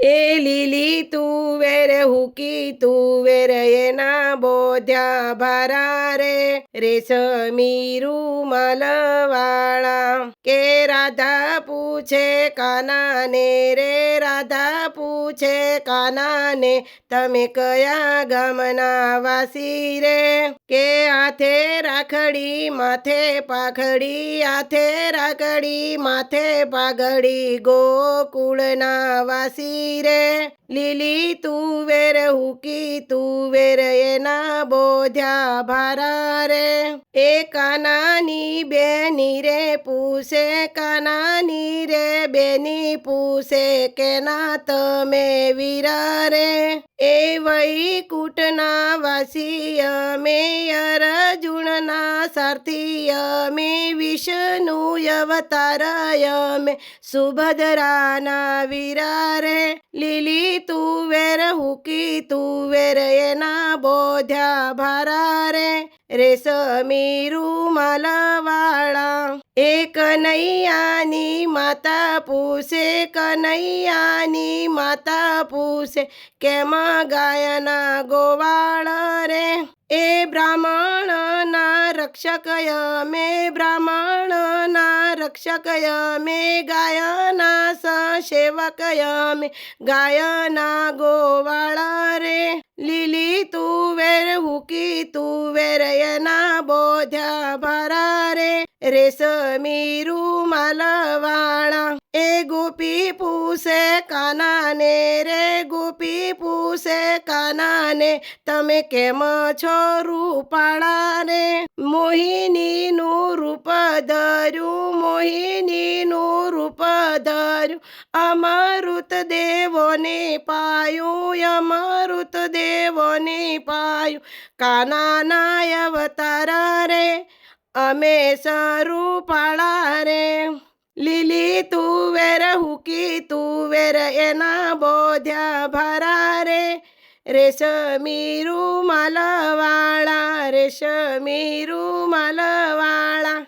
એ લીલી તુવેર હુકી એના બોધ્યા ભારા રે રેશમી રૂમાલવાળા કે રાધા પૂછે કાનાને રે રાધા પૂછે કાનાને તમે કયા ગામના વાસી રે કે હાથે રાખડી માથે પાઘડી હાથે રાખડી માથે પાઘડી ગોકુળના વાસી રે લીલી તુવેર હુકી તુવેર એના બોધ્યા ભારા રે. એ કાનાની બેની રે પૂછે, કાનાની રે બેની પૂછે કે ના તમે વીરા રે? એ વૈકુટના વાસી, અમે અરજુણના સારથી, અમે વિષ્ણુ અવતારય અમે સુભદ્રાના વિરારે. લીલી તુવેર હુકી તુવેર એના બોધ્યા ભારા રે રેશમી રૂમાલવાળા એ કનૈયાની માતા પૂછે કનૈયાની માતા પૂછે કેમ ગાયના ગોવાળ રે એ બ્રાહ્મણના રક્ષક અમે બ્રાહ્મણના રક્ષક અમે ગાયના સેવક અમે ગાયના ગોવાળ રે લીલી તુવેર હુકી તુવેર એના બોધ્યા ભરા રે રેશમી રૂમાલવાળા એ ગોપી પૂસે કાનાને રે ગોપી પૂછે કાનાને તમે કેમ છો રૂપાળાને મોહિનીનું રૂપ ધર્યું મોહિનીનું રૂપ ધર્યું અમૃત દેવોને પાયું, અમૃત દેવોને પાયું. કાનાના અવતારા રે અમે સ્વરૂપાળા રે. લીલી તુવેર હુકી તુવેર એના બોધ્યા ભરા રે. રેશમી રૂમાલવાળા રેશમી રૂમાલવાળા.